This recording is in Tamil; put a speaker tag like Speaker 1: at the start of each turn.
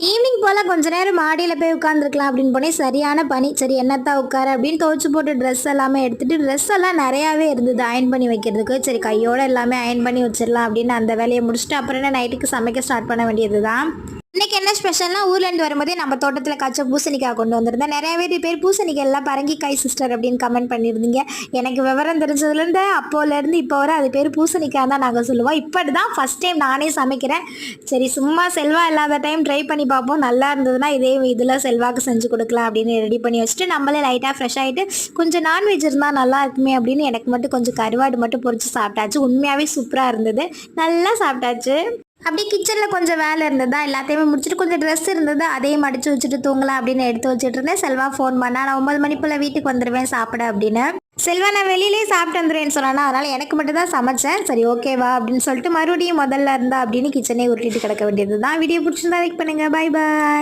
Speaker 1: ஈவினிங் போல் கொஞ்ச நேரம் மாடியில் போய் உட்காந்துருக்கலாம் அப்படின்னு போனே சரியான பனி சரி என்னத்தான் உட்கார அப்படின்னு துவைச்சு போட்டு ட்ரெஸ் எல்லாமே எடுத்துகிட்டு ட்ரெஸ் எல்லாம் நிறையாவே இருந்தது அயன் பண்ணி வைக்கிறதுக்கு. சரி கையோடு எல்லாமே அயன் பண்ணி வச்சிடலாம் அப்படின்னு அந்த வேலையை முடிச்சுட்டு அப்புறம் என்ன நைட்டுக்கு சமைக்க ஸ்டார்ட் பண்ண வேண்டியது தான் இன்னைக்கு என்ன ஸ்பெஷல்னா ஊர்லேருந்து வரும்போதே நம்ம தோட்டத்தில் காய்ச்ச பூசணிக்காய் கொண்டு வந்திருந்தேன். நிறையவே பேர் பூசணிக்காய் எல்லாம் பரங்கிக்காய் சிஸ்டர் அப்படின்னு கமெண்ட் பண்ணியிருந்தீங்க. எனக்கு விவரம் தெரிஞ்சதுலேருந்து அப்போலேருந்து இப்போ வரை அது பேர் பூசணிக்காய் தான் நாங்கள் சொல்லுவோம். இப்படி தான் ஃபஸ்ட் டைம் நானே சமைக்கிறேன். சரி சும்மா செல்வா இல்லாத டைம் ட்ரை பண்ணி பார்ப்போம். நல்லா இருந்ததுன்னா இதே இதில் செல்வாக்கு செஞ்சு கொடுக்கலாம் அப்படின்னு ரெடி பண்ணி வச்சுட்டு நம்மளே லைட்டாக ஃப்ரெஷ் ஆகிட்டு கொஞ்சம் நான்வெஜ் இருந்தால் நல்லா இருக்குமே அப்படின்னு எனக்கு மட்டும் கொஞ்சம் கருவாடு மட்டும் பொறிச்சு சாப்பிட்டாச்சு. உண்மையாகவே சூப்பராக இருந்தது. நல்லா சாப்பிட்டாச்சு. அப்படியே கிச்சனில் கொஞ்சம் வேலை இருந்ததா? எல்லாத்தையுமே முடிச்சுட்டு கொஞ்சம் ட்ரெஸ் இருந்தது? அதையும் அடிச்சு வச்சுட்டு தூங்கலாம் அப்படின்னு எடுத்து வச்சுட்டு இருந்தேன். செல்வா ஃபோன் பண்ணா நான் ஒன்பது மணி போல் வீட்டுக்கு வந்துடுவேன் சாப்பிட அப்படின்னு. செல்வா நான் வெளியிலே சாப்பிட்டு வந்துடுவேன்னு சொன்னானா அதனால் எனக்கு மட்டும் தான் சமைச்சேன். சரி ஓகேவா அப்படின்னு சொல்லிட்டு மறுபடியும் முதல்ல இருந்தா அப்படின்னு கிச்சனே உருட்டிட்டு கிடக்க வேண்டியது தான் வீடியோ பிடிச்சிருந்தா லைக் பண்ணுங்கள் பை பாய்